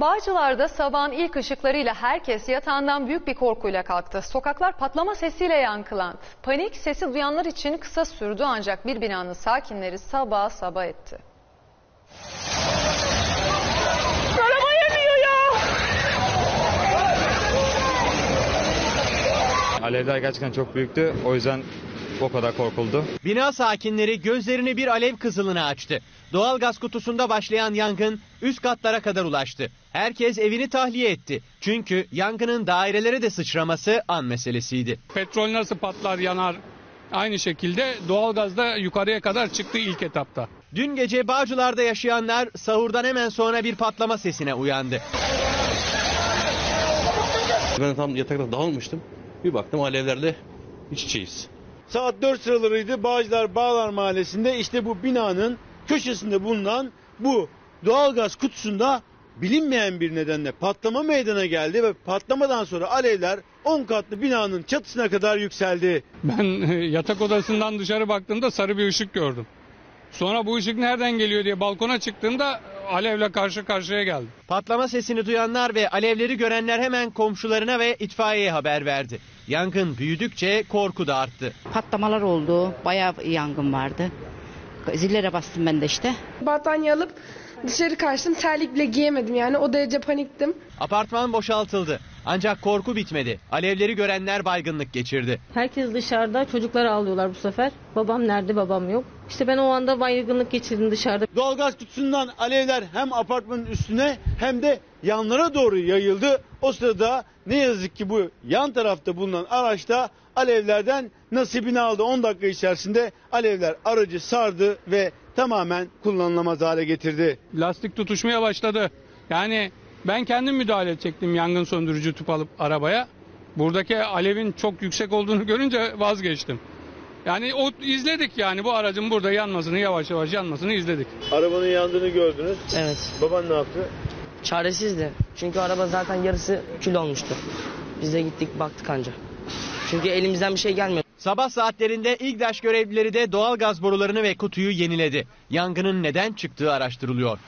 Bağcılar'da sabahın ilk ışıklarıyla herkes yatağından büyük bir korkuyla kalktı. Sokaklar patlama sesiyle yankılandı. Panik sesi duyanlar için kısa sürdü ancak bir binanın sakinleri sabah sabah etti. Alevler gerçekten çok büyüktü. O yüzden o kadar korkuldu. Bina sakinleri gözlerini bir alev kızılına açtı. Doğal gaz kutusunda başlayan yangın üst katlara kadar ulaştı. Herkes evini tahliye etti. Çünkü yangının dairelere de sıçraması an meselesiydi. Petrol nasıl patlar yanar aynı şekilde doğalgaz da yukarıya kadar çıktı ilk etapta. Dün gece Bağcılar'da yaşayanlar sahurdan hemen sonra bir patlama sesine uyandı. Ben tam yatakta dağılmıştım. Bir baktım alevlerle iç içeyiz. Saat 4 sıralarıydı Bağcılar Bağlar Mahallesi'nde işte bu binanın köşesinde bulunan bu doğalgaz kutusunda bilinmeyen bir nedenle patlama meydana geldi ve patlamadan sonra alevler 10 katlı binanın çatısına kadar yükseldi. Ben yatak odasından dışarı baktığımda sarı bir ışık gördüm. Sonra bu ışık nereden geliyor diye balkona çıktığımda alevle karşı karşıya geldim. Patlama sesini duyanlar ve alevleri görenler hemen komşularına ve itfaiyeye haber verdi. Yangın büyüdükçe korku da arttı. patlamalar oldu. Bayağı yangın vardı. Zillere bastım ben de işte. Battaniye alıp dışarı kaçtım. Terlik bile giyemedim yani o derece paniktim. Apartman boşaltıldı. Ancak korku bitmedi. Alevleri görenler baygınlık geçirdi. Herkes dışarıda çocukları ağlıyorlar bu sefer. Babam nerede babam yok. İşte ben o anda baygınlık geçirdim dışarıda. Doğalgaz kutusundan alevler hem apartmanın üstüne hem de yanlara doğru yayıldı. O sırada ne yazık ki bu yan tarafta bulunan araçta alevlerden nasibini aldı. 10 dakika içerisinde alevler aracı sardı ve tamamen kullanılamaz hale getirdi. Lastik tutuşmaya başladı. Yani ben kendim müdahale edecektim yangın söndürücü tüp alıp arabaya. Buradaki alevin çok yüksek olduğunu görünce vazgeçtim. Yani o izledik yani bu aracın burada yanmasını yavaş yavaş yanmasını izledik. Arabanın yandığını gördünüz. Evet. Baban ne yaptı? Çaresizdi. Çünkü araba zaten yarısı kül olmuştu. Biz de gittik baktık anca. Çünkü elimizden bir şey gelmiyor. Sabah saatlerinde İGDAŞ görevlileri de doğal gaz borularını ve kutuyu yeniledi. Yangının neden çıktığı araştırılıyor.